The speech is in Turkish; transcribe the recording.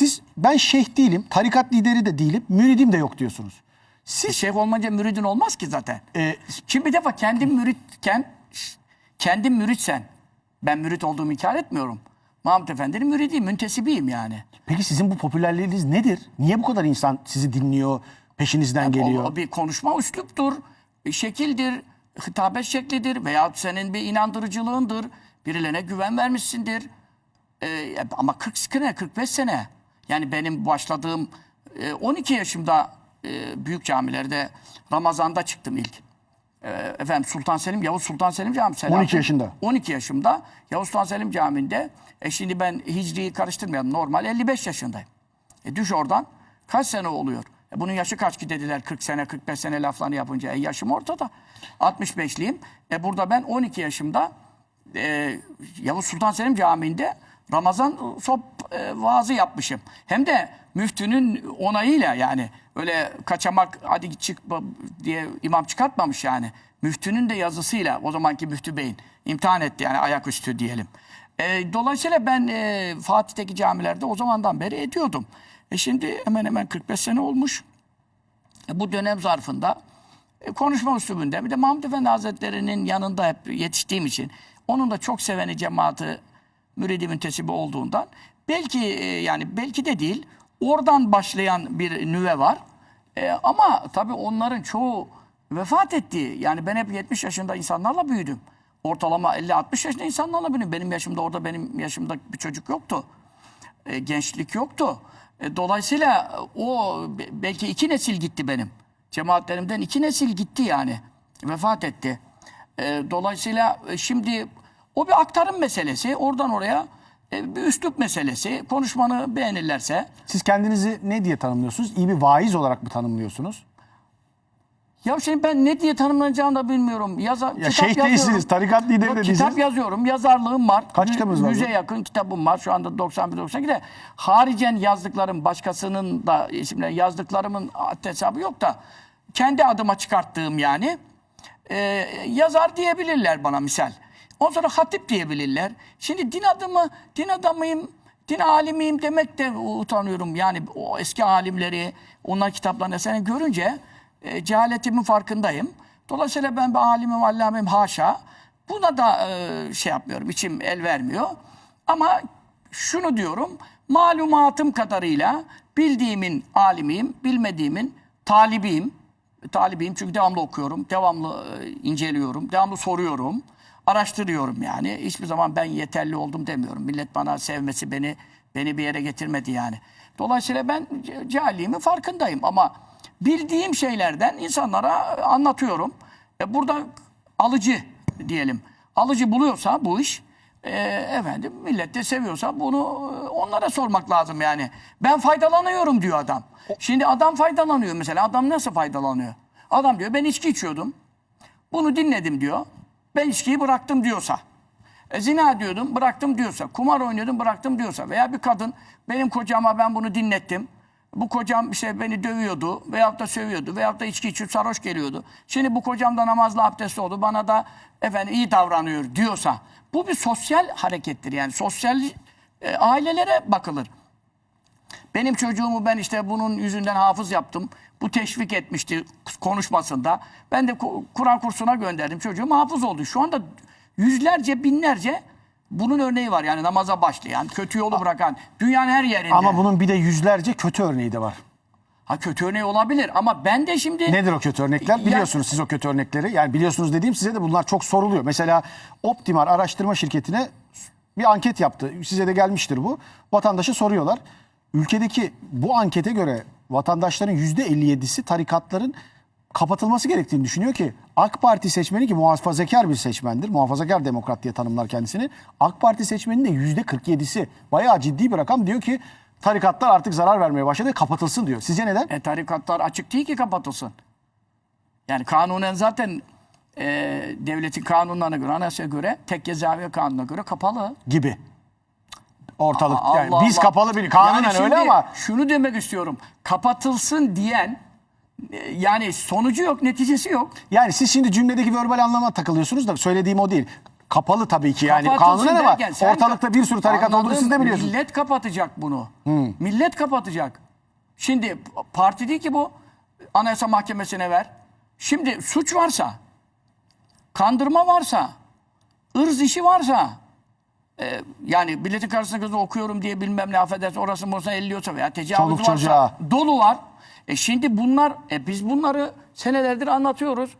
Siz ben şeyh değilim, tarikat lideri de değilim, müridim de yok diyorsunuz. Siz şeyh olmayınca müridin olmaz ki zaten. Ee, Şimdi bir defa kendin müritken, kendin müritsen, ben mürit olduğumu inkar etmiyorum. Mahmut Efendi'nin müridiyim, müntesibiyim yani. Peki sizin bu popülerliğiniz nedir? Niye bu kadar insan sizi dinliyor, peşinizden geliyor? O, o bir konuşma üsluptur, bir şekildir, hitabet şeklidir veya senin bir inandırıcılığındır. Birilerine güven vermişsindir. Ee, ama 40 sene, 45 sene. Yani benim başladığım e, 12 yaşımda e, büyük camilerde Ramazan'da çıktım ilk. E, efendim Sultan Selim, Yavuz Sultan Selim Camii. Selahattin- 12 yaşında. 12 yaşımda Yavuz Sultan Selim Camii'nde. E şimdi ben hicriyi karıştırmayalım. Normal 55 yaşındayım. E düş oradan. Kaç sene oluyor? E bunun yaşı kaç ki dediler 40 sene 45 sene laflarını yapınca. E yaşım ortada. 65'liyim. E burada ben 12 yaşımda e, Yavuz Sultan Selim Camii'nde Ramazan sop e, vaazı yapmışım. Hem de müftünün onayıyla yani öyle kaçamak hadi çık diye imam çıkartmamış yani. Müftünün de yazısıyla o zamanki müftü beyin imtihan etti yani ayaküstü diyelim. E, dolayısıyla ben e, Fatih'teki camilerde o zamandan beri ediyordum. E şimdi hemen hemen 45 sene olmuş. E, bu dönem zarfında e, konuşma üslubunda bir de Mahmut Efendi Hazretleri'nin yanında hep yetiştiğim için onun da çok seveni cemaati müridi müntesibi olduğundan belki e, yani belki de değil oradan başlayan bir nüve var. E, ama tabii onların çoğu vefat etti. Yani ben hep 70 yaşında insanlarla büyüdüm. Ortalama 50-60 yaşında insanlarla büyüdüm. Benim yaşımda orada benim yaşımda bir çocuk yoktu e, gençlik yoktu. E, dolayısıyla o be- belki iki nesil gitti benim. Cemaatlerimden iki nesil gitti yani. Vefat etti. E, dolayısıyla e, şimdi o bir aktarım meselesi. Oradan oraya e, bir üslup meselesi. Konuşmanı beğenirlerse. Siz kendinizi ne diye tanımlıyorsunuz? İyi bir vaiz olarak mı tanımlıyorsunuz? Ya şimdi ben ne diye tanımlanacağını da bilmiyorum. Yaza, Ya kitap şeyh yazıyorum. değilsiniz, tarikat lideri Yok, de Kitap değilsiniz. yazıyorum, yazarlığım var. Kaç kitabınız var Yüze yakın kitabım var. Şu anda 91-92'de. Haricen yazdıklarım, başkasının da isimleri yazdıklarımın hesabı yok da kendi adıma çıkarttığım yani. Ee, yazar diyebilirler bana misal. Ondan sonra hatip diyebilirler. Şimdi din adımı, din adamıyım, din alimiyim demek de utanıyorum. Yani o eski alimleri, onlar kitaplarını seni görünce e, cehaletimin farkındayım. Dolayısıyla ben bir alimim, allamim haşa. Buna da e, şey yapmıyorum, içim el vermiyor. Ama şunu diyorum, malumatım kadarıyla bildiğimin alimiyim, bilmediğimin talibiyim. Talibiyim çünkü devamlı okuyorum, devamlı e, inceliyorum, devamlı soruyorum, araştırıyorum yani. Hiçbir zaman ben yeterli oldum demiyorum. Millet bana sevmesi beni beni bir yere getirmedi yani. Dolayısıyla ben cahilliğimin farkındayım ama bildiğim şeylerden insanlara anlatıyorum. E burada alıcı diyelim. Alıcı buluyorsa bu iş e, efendim millet de seviyorsa bunu e, onlara sormak lazım yani. Ben faydalanıyorum diyor adam. Şimdi adam faydalanıyor mesela. Adam nasıl faydalanıyor? Adam diyor ben içki içiyordum. Bunu dinledim diyor. Ben içkiyi bıraktım diyorsa. E, zina diyordum bıraktım diyorsa. Kumar oynuyordum bıraktım diyorsa. Veya bir kadın benim kocama ben bunu dinlettim. Bu kocam işte beni dövüyordu veyahut da sövüyordu veyahut da içki içip sarhoş geliyordu. Şimdi bu kocam da namazla abdestli oldu bana da efendim iyi davranıyor diyorsa. Bu bir sosyal harekettir yani sosyal e, ailelere bakılır. Benim çocuğumu ben işte bunun yüzünden hafız yaptım. Bu teşvik etmişti konuşmasında. Ben de Ku- Kur'an kursuna gönderdim. Çocuğum hafız oldu. Şu anda yüzlerce, binlerce bunun örneği var. Yani namaza başlayan, kötü yolu bırakan, dünyanın her yerinde. Ama bunun bir de yüzlerce kötü örneği de var. Ha kötü örneği olabilir ama ben de şimdi... Nedir o kötü örnekler? Ya- Biliyorsunuz siz o kötü örnekleri. Yani biliyorsunuz dediğim size de bunlar çok soruluyor. Mesela Optimar araştırma şirketine bir anket yaptı. Size de gelmiştir bu. Vatandaşa soruyorlar. Ülkedeki bu ankete göre vatandaşların %57'si tarikatların kapatılması gerektiğini düşünüyor ki AK Parti seçmeni ki muhafazakar bir seçmendir. Muhafazakar demokrat diye tanımlar kendisini. AK Parti seçmeninin de %47'si bayağı ciddi bir rakam diyor ki tarikatlar artık zarar vermeye başladı kapatılsın diyor. Sizce neden? E, tarikatlar açık değil ki kapatılsın. Yani kanunen zaten e, devletin kanunlarına göre, anayasaya göre, tekke zaviye kanununa göre kapalı. gibi. Ortalık. Allah yani biz Allah. kapalı bir kanunen Yani öyle ama Şunu demek istiyorum. Kapatılsın diyen yani sonucu yok, neticesi yok. yani siz şimdi cümledeki verbal anlama takılıyorsunuz da söylediğim o değil. Kapalı tabii ki yani ama derken sen- ortalıkta bir sürü tarikat olduğunu siz de biliyorsunuz. Millet kapatacak bunu. Millet kapatacak. Şimdi parti değil ki bu. Anayasa Mahkemesi'ne ver. Şimdi suç varsa, kandırma varsa, ırz işi varsa, e, yani milletin karşısında gözü okuyorum diye bilmem ne affedersin orası morası elliyorsa veya tecavüz Çoluk varsa çocuğa. dolu var. E şimdi bunlar, e biz bunları senelerdir anlatıyoruz.